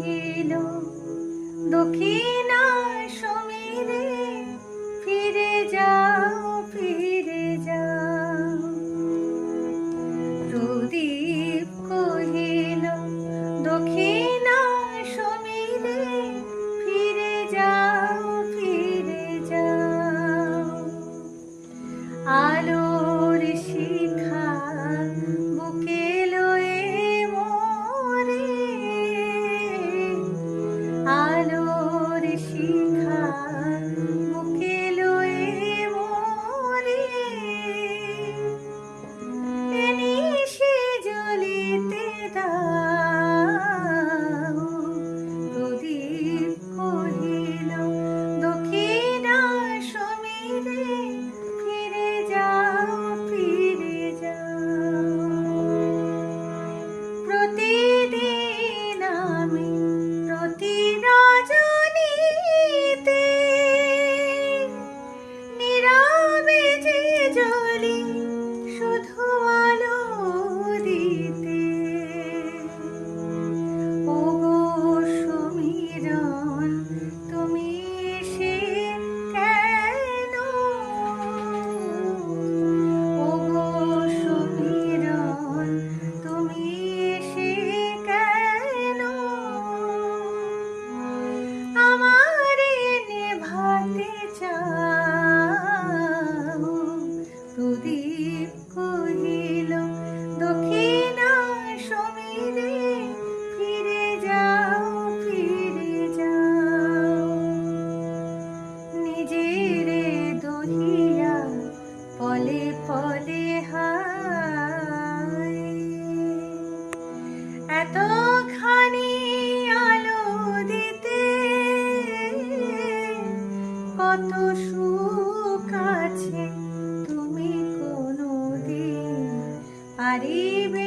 ছিল। দক্ষিণা সমীরে ফিরে যাও ফিরে you. ফলে এত খানি দিতে কত আছে তুমি কোনো দিন